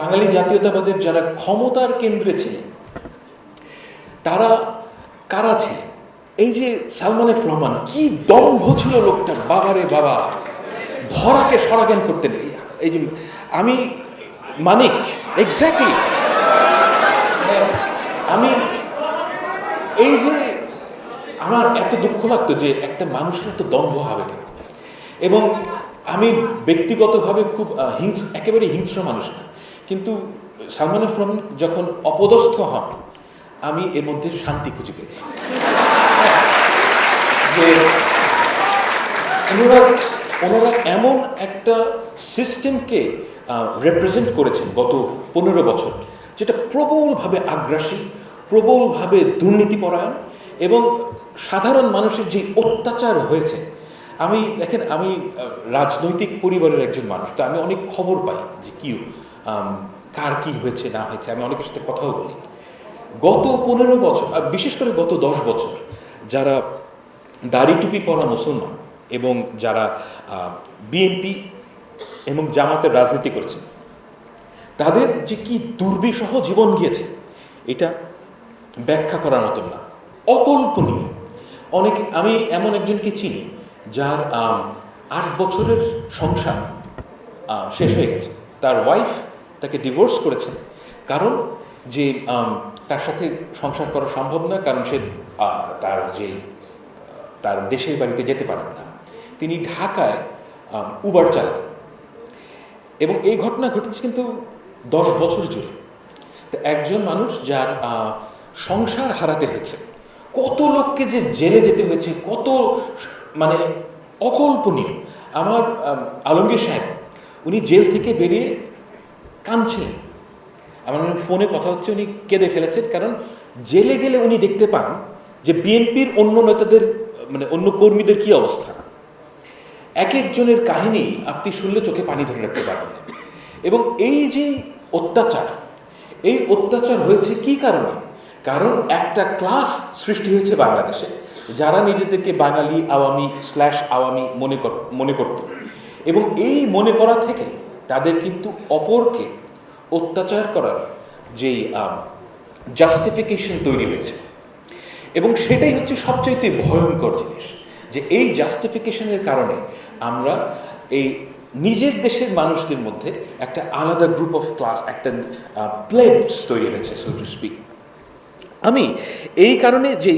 বাঙালি জাতীয়তাবাদের যারা ক্ষমতার কেন্দ্রে ছিলেন, তারা কারা ছিলেন? এই যে সালমান এফ রহমান, কি দম্ভ ছিল লোকটার? বাবারে বাবা, ধরাকে সরাজ্ঞান করতেন এই যে আমি মানিক এক্স্যাক্টলি আমি এই যে আমার এত দুঃখ লাগতো যে একটা মানুষের এত দম্ভ হবে কেন? এবং আমি ব্যক্তিগতভাবে খুব হিংস একেবারে হিংস্র মানুষ না। কিন্তু সালমান এফ রহমান যখন অপদস্থ হন আমি এর মধ্যে শান্তি খুঁজে পেয়েছি। যে ওনারা ওনারা এমন একটা সিস্টেমকে রিপ্রেজেন্ট করেছেন গত পনেরো বছর যেটা প্রবলভাবে আগ্রাসী প্রবলভাবে দুর্নীতিপরায়ণ এবং সাধারণ মানুষের যে অত্যাচার হয়েছে আমি দেখেন আমি রাজনৈতিক পরিবারের একজন মানুষ তো আমি অনেক খবর পাই যে কি আম, কার কি হয়েছে, না হয়েছে, আমি অনেকের সাথে কথাও বলি। গত পনেরো বছর আর বিশেষ করে গত দশ বছর, যারা দাড়ি টুপি পরা মুসলমান এবং যারা বিএনপি এবং জামাতের রাজনীতি করেছেন তাদের যে কি দুর্বিষহ জীবন গিয়েছে, এটা ব্যাখ্যা করার মতন না। অকল্পনীয়। অনেক, আমি এমন একজনকে চিনি, যার আট বছরের সংসার শেষ হয়ে গেছে। তার ওয়াইফ তাকে ডিভোর্স করেছে কারণ যে তার সাথে সংসার করা সম্ভব না, কারণ সে তার যে, তার দেশের বাড়িতে যেতে পারেন না। তিনি ঢাকায় উবার চালাতেন। এবং এই ঘটনা ঘটেছে কিন্তু দশ বছর জুড়ে। তো একজন মানুষ যার সংসার হারাতে হয়েছে, কত লোককে যে জেলে যেতে হয়েছে, কত মানে অকল্পনীয়। আমার আলমগীর সাহেব, উনি জেল থেকে বেরিয়ে কাঁদছিলেন আমার ফোনে কথা হচ্ছে, উনি কেঁদে ফেলেছেন, কারণ জেলে গেলে উনি দেখতে পান যে বিএনপির অন্য নেতাদের মানে অন্য কর্মীদের কি অবস্থা। এক একজনের কাহিনী আপনি শুনলে চোখে পানি ধরে রাখতে পারবেন। এবং এই যে অত্যাচার, এই অত্যাচার হয়েছে কি কারণে? কারণ একটা ক্লাস সৃষ্টি হয়েছে বাংলাদেশে, যারা নিজেদেরকে বাঙালি আওয়ামী স্ল্যাশ আওয়ামী মনে কর, মনে করত। এবং এই মনে করা থেকে তাদের কিন্তু অপরকে অত্যাচার করার যেই জাস্টিফিকেশন তৈরি হয়েছে। এবং সেটাই হচ্ছে সবচাইতে ভয়ঙ্কর জিনিস, যে এই জাস্টিফিকেশনের কারণে আমরা এই নিজের দেশের মানুষদের মধ্যে একটা আলাদা গ্রুপ অফ ক্লাস একটা প্লেবস তৈরি হয়েছে সো টু স্পিক আমি এই কারণে যে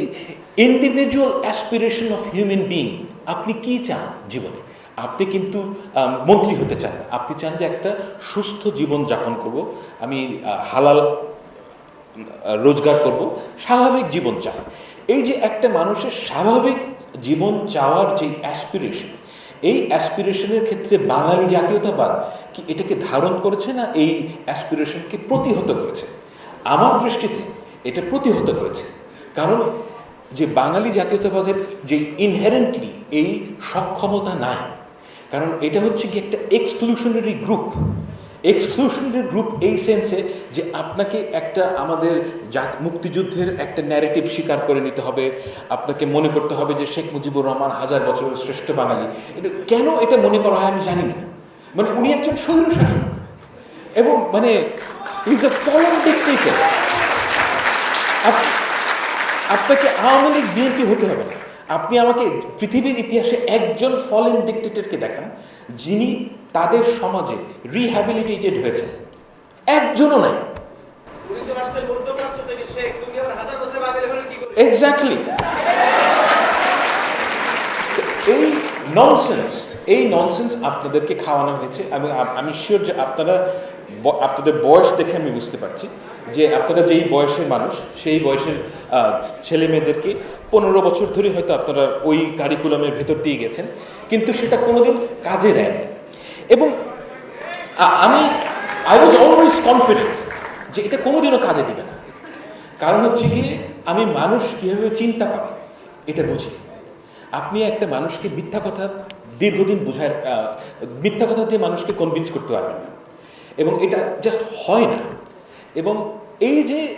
individual aspiration of human being আপনি কি চান জীবনে? আপনি কিন্তু মন্ত্রী হতে চান। আপনি চান যে একটা সুস্থ জীবন যাপন করব। আমি হালাল রোজগার করব। স্বাভাবিক জীবন চান এই যে একটা মানুষের স্বাভাবিক জীবন চাওয়ার যে অ্যাসপিরেশন এই অ্যাসপিরেশনের ক্ষেত্রে বাঙালি জাতীয়তাবাদ কি এটাকে ধারণ করেছে না এই অ্যাসপিরেশনকে প্রতিহত করেছে? আমার দৃষ্টিতে এটা প্রতিহত করেছে। কারণ যে বাঙালি জাতীয়তাবাদের যে ইনহেরেন্টলি এই সক্ষমতা নাই কারণ এটা হচ্ছে কি একটা এক্সক্লুশনারি গ্রুপ এক্সক্লুশনারি গ্রুপ এই সেন্সে যে আপনাকে একটা আমাদের জাত মুক্তিযুদ্ধের একটা ন্যারেটিভ স্বীকার করে নিতে হবে। আপনাকে মনে করতে হবে যে শেখ মুজিবুর রহমান হাজার বছরের শ্রেষ্ঠ বাঙালি। এটা কেন এটা মনে করা হয় আমি জানি না। মানে উনি একজন সৌর শাসক। এবং মানে ইজ এ ফরেন ডিক্টেটর আপনাকে আওয়ামী লীগ বিএনপি হতে হবে না। আপনি আমাকে পৃথিবীর ইতিহাসে একজন ফলেন ডিক্টেটরকে দেখান, যিনি তাদের সমাজে রিহ্যাবিলিটেটেড হয়েছে একজনও নাই। এক্স্যাক্টলি এই ননসেন্স এই ননসেন্স আপনাদেরকে খাওয়ানো হয়েছে এবং আমি শিওর যে আপনারা আপনাদের বয়স দেখে আমি বুঝতে পারছি যে আপনারা যেই বয়সের মানুষ, সেই বয়সের ছেলে মেয়েদেরকে পনেরো বছর ধরে হয়তো আপনারা ওই কারিকুলামের ভেতর দিয়ে গেছেন, কিন্তু সেটা কোনোদিন কাজে দেয় না এবং আমি আই ওয়াজ অলওয়েজ কনফিডেন্ট যে এটা কোনোদিনও কাজে দিবে না। কারণ হচ্ছে কি, আমি মানুষ কীভাবে চিন্তা করে, এটা বুঝি। আপনি একটা মানুষকে মিথ্যা কথা দীর্ঘদিন বুঝায় মিথ্যা কথা দিয়ে মানুষকে কনভিন্স করতে পারবেন না। এবং এটা জাস্ট হয় না। এবং এই যে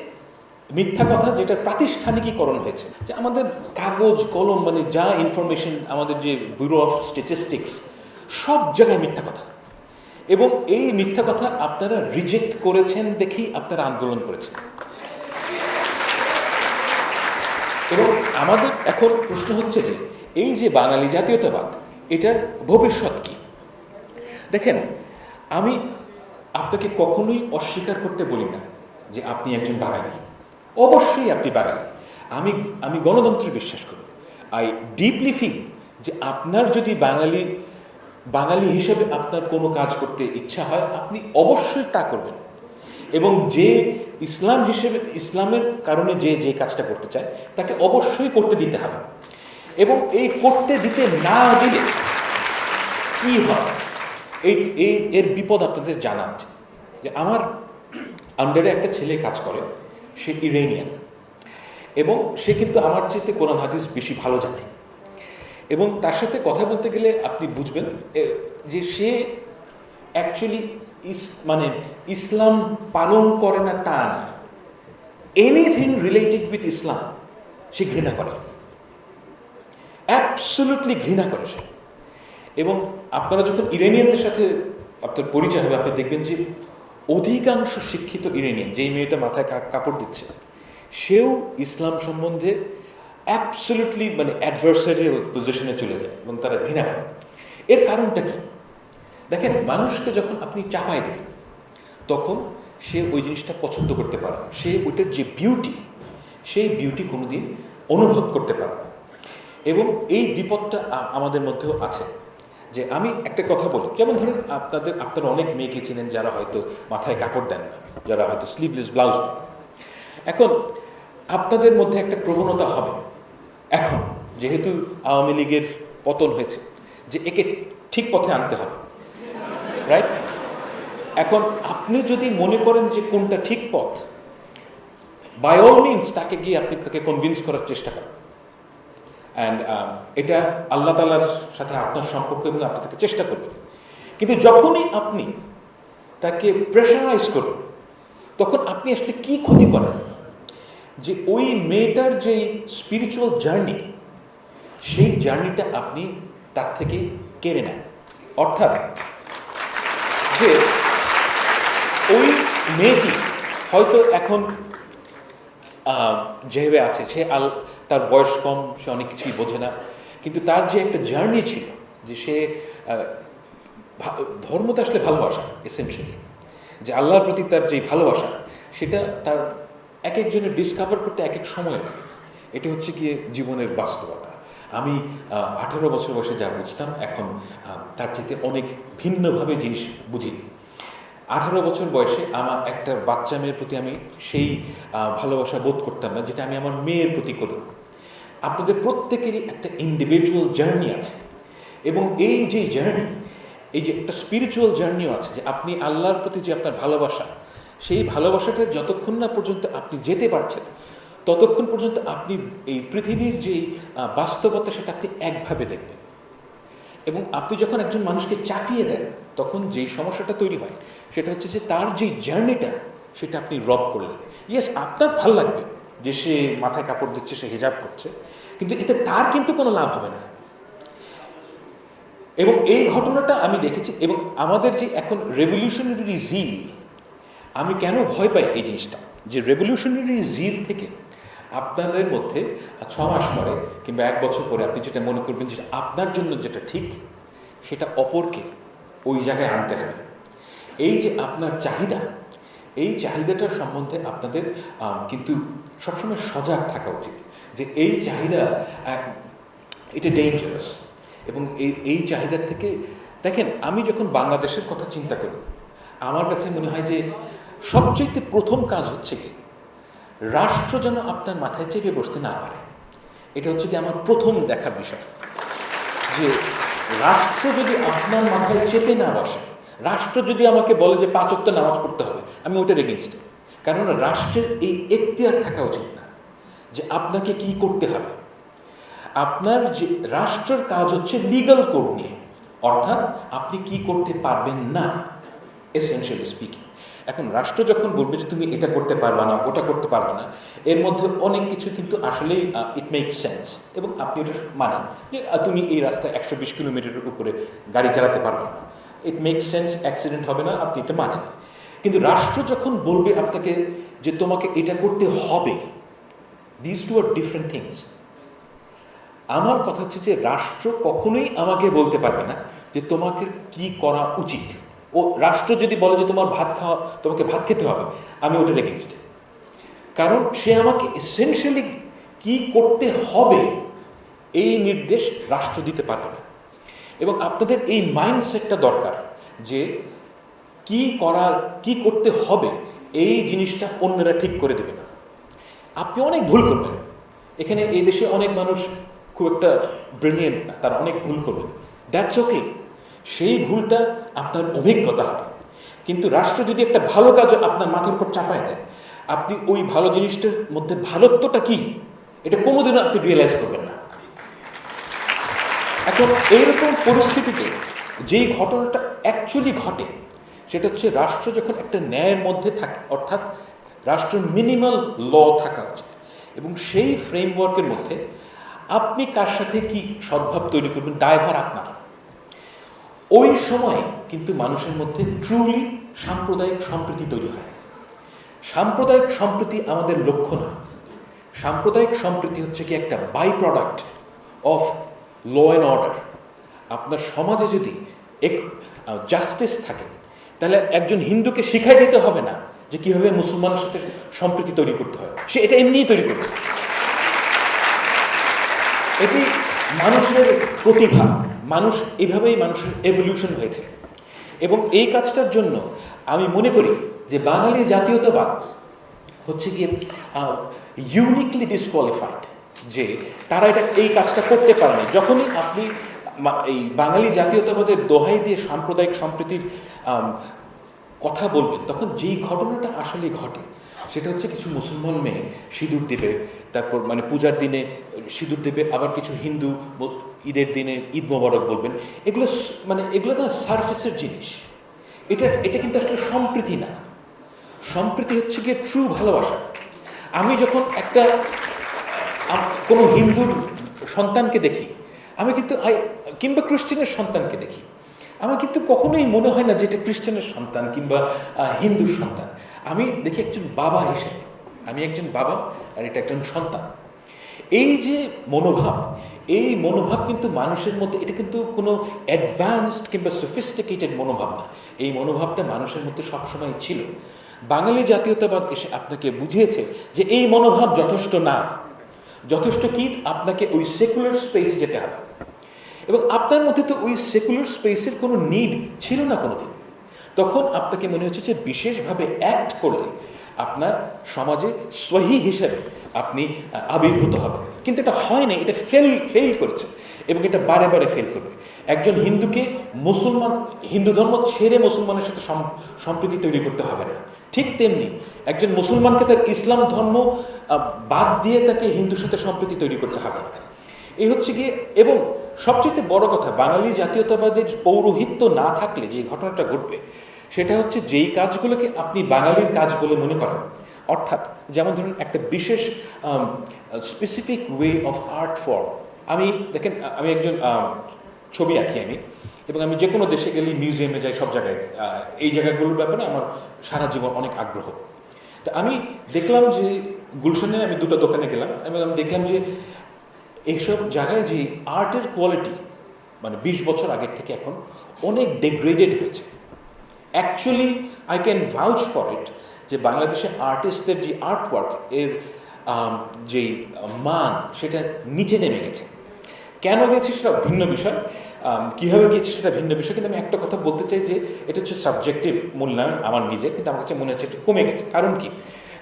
মিথ্যা কথা যেটা প্রাতিষ্ঠানিকীকরণ হয়েছে, যে আমাদের কাগজ, কলম মানে যা ইনফরমেশন আমাদের যে ব্যুরো অফ স্ট্যাটিস্টিক্স সব জায়গায় মিথ্যা কথা। এবং এই মিথ্যা কথা আপনারা রিজেক্ট করেছেন দেখেই আপনারা আন্দোলন করেছেন। এবং আমাদের এখন প্রশ্ন হচ্ছে যে, এই যে বাঙালি জাতীয়তাবাদ, এটার ভবিষ্যৎ কি? দেখেন, আমি আপনাকে কখনোই অস্বীকার করতে বলি না যে আপনি একজন বাঙালি। অবশ্যই আপনি বাঙালি। আমি আমি গণতন্ত্রে বিশ্বাস করি। আই ডিপলি ফিল যে আপনার যদি বাঙালি বাঙালি হিসেবে আপনার কোনো কাজ করতে ইচ্ছা হয়, আপনি অবশ্যই তা করবেন। এবং যে ইসলাম হিসেবে, ইসলামের কারণে যে যে কাজটা করতে চায়, তাকে অবশ্যই করতে দিতে হবে। এবং এই করতে দিতে না দিলে কি হয়? এই এই, এর বিপদ আপনাদের জানা যে আমার আন্ডারে একটা ছেলে কাজ করে, সে ইরেনিয়ান। এবং সে কিন্তু আমার চেয়ে কোরআন, হাদিস বেশি ভালো জানে। এবং তার সাথে কথা বলতে গেলে আপনি বুঝবেন যে সে অ্যাকচুয়ালি ইস মানে ইসলাম পালন করে না তা না। এনিথিং রিলেটেড উইথ ইসলাম, সে ঘৃণা করে। অ্যাবসলুটলি ঘৃণা করে সে। এবং আপনারা যখন ইরানিয়ানদের সাথে আপনার পরিচয় হবে, আপনি দেখবেন যে অধিকাংশ শিক্ষিত ইরানিয়ান, যেই মেয়েটা মাথায় কাপড় দিচ্ছে, সেও ইসলাম সম্বন্ধে অ্যাবসলুটলি মানে অ্যাডভার্সারিয়াল পজিশনে চলে যায় এবং তারা ঘৃণা করে। এর কারণটা কি? দেখেন, মানুষকে যখন আপনি চাপায় দেবেন, তখন সে ওই জিনিসটা পছন্দ করতে পারে না। সে ওইটার যে বিউটি সেই বিউটি কোনোদিন অনুভব করতে পারে না। এবং এই বিপদটা আমাদের মধ্যেও আছে। যে আমি একটা কথা বলি। যেমন ধরুন, আপনাদের, আপনারা অনেক মেয়েকে চিনেন যারা হয়তো মাথায় কাপড় দেন না, যারা হয়তো স্লিভলেস ব্লাউজ এখন, আপনাদের মধ্যে একটা প্রবণতা হবে এখন, যেহেতু আওয়ামী লীগের পতন হয়েছে, যে একে ঠিক পথে আনতে হবে রাইট এখন, আপনি যদি মনে করেন যে কোনটা ঠিক পথ বাই অল মিনস তাকে গিয়ে আপনি তাকে কনভিন্স করার চেষ্টা করেন। অ্যান্ড এটা আল্লাহ তালার সাথে আপনার সম্পর্ক এবং আপনি তাকে চেষ্টা করবেন কিন্তু যখনই আপনি তাকে প্রেশারাইজ করুন তখন আপনি আসলে কি ক্ষতি করেন? যে ওই মেয়েটার যে স্পিরিচুয়াল জার্নি সেই জার্নিটা আপনি তার থেকে কেড়ে নেন। অর্থাৎ যে ওই মেয়েটি হয়তো এখন যেভাবে আছে, সে আল তার বয়স কম, সে অনেক কিছুই বোঝে না। কিন্তু তার যে একটা জার্নি ছিল, যে সে ধর্ম তো আসলে ভালোবাসা এসেনশিয়ালি যে আল্লাহর প্রতি তার যে ভালোবাসা, সেটা তার এক একজনের ডিসকভার করতে এক এক সময় লাগে। এটি হচ্ছে গিয়ে জীবনের বাস্তবতা। আমি আঠারো বছর বয়সে যা বুঝতাম, এখন তার চাইতে অনেক ভিন্নভাবে জিনিস বুঝি। আঠারো বছর বয়সে আমার একটা বাচ্চা মেয়ের প্রতি আমি সেই ভালোবাসা বোধ করতাম না, যেটা আমি আমার মেয়ের প্রতি করি। আপনাদের প্রত্যেকেরই একটা ইন্ডিভিজুয়াল জার্নি আছে। এবং এই যে জার্নি এই যে একটা স্পিরিচুয়াল জার্নিও আছে যে আপনি আল্লাহর প্রতি যে আপনার ভালোবাসা, সেই ভালোবাসাটা যতক্ষণ না পর্যন্ত আপনি যেতে পারছেন, ততক্ষণ পর্যন্ত আপনি এই পৃথিবীর যে বাস্তবতা সেটা আপনি একভাবে দেখবেন। এবং আপনি যখন একজন মানুষকে চাপিয়ে দেন, তখন যেই সমস্যাটা তৈরি হয়, সেটা হচ্ছে যে তার যে জার্নিটা সেটা আপনি রব করলেন ইয়েস আপনার ভালো লাগবে যে সে মাথায় কাপড় দিচ্ছে, সে হিজাব করছে কিন্তু এতে তার কিন্তু কোনো লাভ হবে না। এবং এই ঘটনাটা আমি দেখেছি এবং আমাদের যে এখন রেভলিউশনারি জিল আমি কেন ভয় পাই এই জিনিসটা? যে রেভলিউশনারি জিল থেকে আপনাদের মধ্যে ছ মাস পরে কিংবা এক বছর পরে আপনি যেটা মনে করবেন যে আপনার জন্য যেটা ঠিক, সেটা অপরকে ওই জায়গায় আনতে হবে। এই যে আপনার চাহিদা, এই চাহিদাটার সম্বন্ধে আপনাদের কিন্তু সবসময় সজাগ থাকা উচিত। যে এই চাহিদা এটা ডেঞ্জারাস এবং এই এই চাহিদার থেকে, দেখেন, আমি যখন বাংলাদেশের কথা চিন্তা করি, আমার কাছে মনে হয় যে সবচেয়ে প্রথম কাজ হচ্ছে কি, রাষ্ট্র যেন আপনার মাথায় চেপে বসতে না পারে। এটা হচ্ছে কি আমার প্রথম দেখার বিষয়। যে রাষ্ট্র যদি আপনার মাথায় চেপে না বসে, রাষ্ট্র যদি আমাকে বলে যে পাঁচ ওয়াক্ত নামাজ পড়তে হবে, আমি ওটার এগেনস্টে কারণ রাষ্ট্রের এই এখতিয়ার থাকা উচিত। যে আপনাকে কি করতে হবে? আপনার যে রাষ্ট্রের কাজ হচ্ছে লিগাল কোড নিয়ে। অর্থাৎ আপনি কি করতে পারবেন না এসেনশিয়ালি স্পিকিং এখন রাষ্ট্র যখন বলবে যে তুমি এটা করতে পারবে না, ওটা করতে পারবে না, এর মধ্যে অনেক কিছু কিন্তু আসলেই ইট মেক সেন্স এবং আপনি এটা মানেন যে তুমি এই রাস্তায় একশো বিশ কিলোমিটারের উপরে গাড়ি চালাতে পারবে না। ইট মেক সেন্স অ্যাক্সিডেন্ট হবে না, আপনি এটা মানেন। কিন্তু রাষ্ট্র যখন বলবে আপনাকে যে তোমাকে এটা করতে হবে this two are different things আমার কথা হচ্ছে যে রাষ্ট্র কখনোই আমাকে বলতে পারবে না যে তোমাকে কি করা উচিত। ও রাষ্ট্র যদি বলে যে তোমার ভাত খাওয়া, তোমাকে ভাত খেতে হবে, আমি ওটার এগেনস্ট কারণ সে আমাকে এসেনশিয়ালি কি করতে হবে এই নির্দেশ রাষ্ট্র দিতে পারবে না। এবং আপনাদের এই মাইন্ডসেটটা দরকার যে কি করা, কি করতে হবে, এই জিনিসটা অন্যরা ঠিক করে দেবে না। আপনি অনেক ভুল করবেন। এখানে এই দেশে অনেক মানুষ খুব একটা ব্রিলিয়েন্ট না, তারা অনেক ভুল করবেন। দ্যাটস ওকে সেই ভুলটা আপনার অভিজ্ঞতা হবে। কিন্তু রাষ্ট্র যদি একটা ভালো কাজ আপনার মাথার উপর চাপায় দেয়, আপনি ওই ভালো জিনিসটার মধ্যে ভালোত্বটা কি? এটা কোনোদিনও আপনি রিয়েলাইজ করবেন না। এখন এইরকম পরিস্থিতিতে যেই ঘটনাটা অ্যাকচুয়ালি ঘটে, সেটা হচ্ছে রাষ্ট্র যখন একটা ন্যায়ের মধ্যে থাকে, অর্থাৎ রাষ্ট্রের মিনিমাল ল থাকা উচিত। এবং সেই ফ্রেমওয়ার্কের মধ্যে আপনি কার সাথে কি সদ্ভাব তৈরি করবেন, দায়ভার আপনার। ওই সময় কিন্তু মানুষের মধ্যে ট্রুলি সাম্প্রদায়িক সম্প্রীতি তৈরি হয়। সাম্প্রদায়িক সম্প্রীতি আমাদের লক্ষ্য না। সাম্প্রদায়িক সম্প্রীতি হচ্ছে কি একটা byproduct of law and order আপনার সমাজে যদি এক জাস্টিস থাকে, তাহলে একজন হিন্দুকে শিখাই দিতে হবে না। যে কীভাবে মুসলমানের সাথে সম্প্রীতি তৈরি করতে হয়। সে এটা এমনিই তৈরি করবে। এটি মানুষের প্রতিভা। মানুষ, এভাবেই মানুষের এভলিউশন হয়েছে। এবং এই কাজটার জন্য আমি মনে করি যে বাঙালি জাতীয়তাবাদ হচ্ছে গিয়ে ইউনিকলি ডিসকোয়ালিফাইড যে তারা এটা, এই কাজটা করতে পারেনি যখনই আপনি এই বাঙালি জাতীয়তাবাদের দোহাই দিয়ে সাম্প্রদায়িক সম্প্রীতির কথা বলবেন, তখন যেই ঘটনাটা আসলে ঘটে, সেটা হচ্ছে কিছু মুসলমান মেয়ে সিঁদুর দেবে, তারপর মানে পূজার দিনে সিঁদুর দেবে, আবার কিছু হিন্দু ঈদের দিনে ঈদ মোবারক বলবেন, এগুলো মানে এগুলো তো সারফেসের জিনিস। এটা এটা কিন্তু আসলে সম্প্রীতি না। সম্প্রীতি হচ্ছে গিয়ে ট্রু ভালোবাসা। আমি যখন একটা কোনো হিন্দুর সন্তানকে দেখি, আমি কিন্তু কিংবা খ্রিস্টানের সন্তানকে দেখি আমার কিন্তু কখনোই মনে হয় না যে এটা খ্রিস্টানের সন্তান কিংবা হিন্দুর সন্তান। আমি দেখি একজন বাবা হিসেবে, আমি একজন বাবা আর এটা একজন সন্তান। এই যে মনোভাব, এই মনোভাব কিন্তু মানুষের মধ্যে, এটা কিন্তু কোনো অ্যাডভান্সড কিংবা সফিস্টিকেটেড মনোভাব না। এই মনোভাবটা মানুষের মধ্যে সবসময় ছিল। বাঙালি জাতীয়তাবাদ এসে আপনাকে বুঝিয়েছে যে এই মনোভাব যথেষ্ট না। যথেষ্ট কি? আপনাকে ওই সেকুলার স্পেস যেতে হবে। এবং আপনার মধ্যে তো ওই সেকুলার স্পেসের কোনো নিড ছিল না কোনোদিন। তখন আপনাকে মনে হচ্ছে যে বিশেষভাবে অ্যাক্ট করলে আপনার সমাজে সহি হিসেবে আপনি আবির্ভূত হবেন। কিন্তু এটা হয় না, এটা ফেল ফেল করেছে এবং এটা বারে বারে ফেল করবে। একজন হিন্দুকে মুসলমান, হিন্দু ধর্ম ছেড়ে মুসলমানের সাথে সম্প্রীতি তৈরি করতে হবে না। ঠিক তেমনি একজন মুসলমানকে তার ইসলাম ধর্ম বাদ দিয়ে তাকে হিন্দুর সাথে সম্প্রীতি তৈরি করতে হবে না। এই হচ্ছে গিয়ে এবং সবচেয়ে বড় কথা, বাঙালি জাতীয়তাবাদের পৌরোহিত্য না থাকলে যে ঘটনাটা ঘটবে, সেটা হচ্ছে যেই কাজগুলোকে আপনি বাঙালির কাজ বলে মনে করেন। অর্থাৎ যেমন ধরুন একটা বিশেষ specific way of art form আমি, দেখেন, আমি একজন ছবি আঁকি আমি, এবং আমি যে কোনো দেশে গেলে মিউজিয়ামে যাই সব জায়গায়। এই জায়গাগুলোর ব্যাপারে আমার সারা জীবন অনেক আগ্রহ। তা আমি দেখলাম যে, গুলশানে আমি দুটো দোকানে গেলাম আমি দেখলাম যে এইসব জায়গায় যে আর্টের কোয়ালিটি মানে বিশ বছর আগের থেকে এখন, অনেক ডিগ্রেডেড হয়েছে। Actually I can vouch for it যে বাংলাদেশের আর্টিস্টদের যে আর্ট ওয়ার্ক এর যেই মান, সেটা নিচে নেমে গেছে। কেন গেছে সেটা ভিন্ন বিষয়। কীভাবে গিয়েছে সেটা ভিন্ন বিষয়, কিন্তু আমি একটা কথা বলতে চাই যে এটা হচ্ছে সাবজেক্টিভ মূল্যায়ন আমার নিজের, কিন্তু আমার কাছে মনে হচ্ছে এটা কমে গেছে। কারণ কি?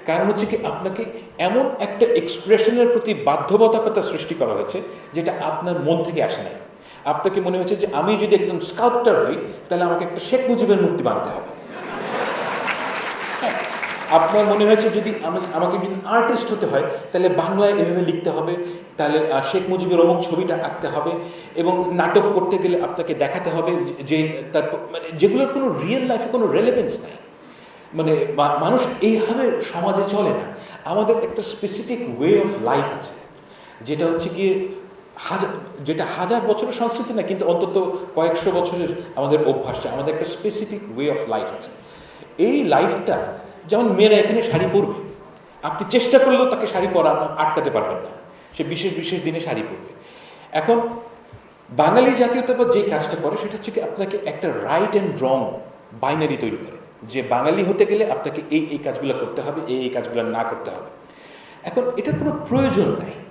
কারণ হচ্ছে কি আপনাকে এমন একটা এক্সপ্রেশনের প্রতি বাধ্যবাধকতা সৃষ্টি করা হয়েছে যেটা আপনার মন থেকে আসে নাই। আপনাকে মনে হচ্ছে যে আমি যদি একদম স্কাল্পটার হই তাহলে আমাকে একটা শেখ মুজিবের মূর্তি বানাতে হবে। হ্যাঁ, আপনার মনে হয়েছে যদি আমি- আমাকে যদি আর্টিস্ট হতে হয় তাহলে বাংলায় এভাবে লিখতে হবে তাহলে শেখ মুজিবের অমুক ছবিটা আঁকতে হবে এবং নাটক করতে গেলে আপনাকে দেখাতে হবে যে তার মানে যেগুলোর কোনো রিয়েল লাইফে কোনো রেলেভেন্স নাই। মানে মানুষ এইভাবে সমাজে চলে না। আমাদের একটা স্পেসিফিক ওয়ে অফ লাইফ আছে। যেটা হচ্ছে গিয়ে হাজার যেটা হাজার বছরের সংস্কৃতি না, কিন্তু অন্তত কয়েকশো বছরের আমাদের অভ্যাস আমাদের একটা স্পেসিফিক ওয়ে অফ লাইফ আছে। এই লাইফটা যেমন মেয়েরা এখানে শাড়ি পরবে, আপনি চেষ্টা করলেও তাকে শাড়ি পরা আটকাতে পারবেন না। সে বিশেষ বিশেষ দিনে শাড়ি পরবে। এখন বাঙালি জাতীয়তাবাদ যে কাজটা করে, সেটা হচ্ছে কি আপনাকে একটা রাইট অ্যান্ড রং বাইনারি তৈরি করে। যে বাঙালি হতে গেলে আপনাকে এই এই কাজগুলো করতে হবে, এই এই কাজগুলো না করতে হবে। এখন এটার কোনো প্রয়োজন নাই।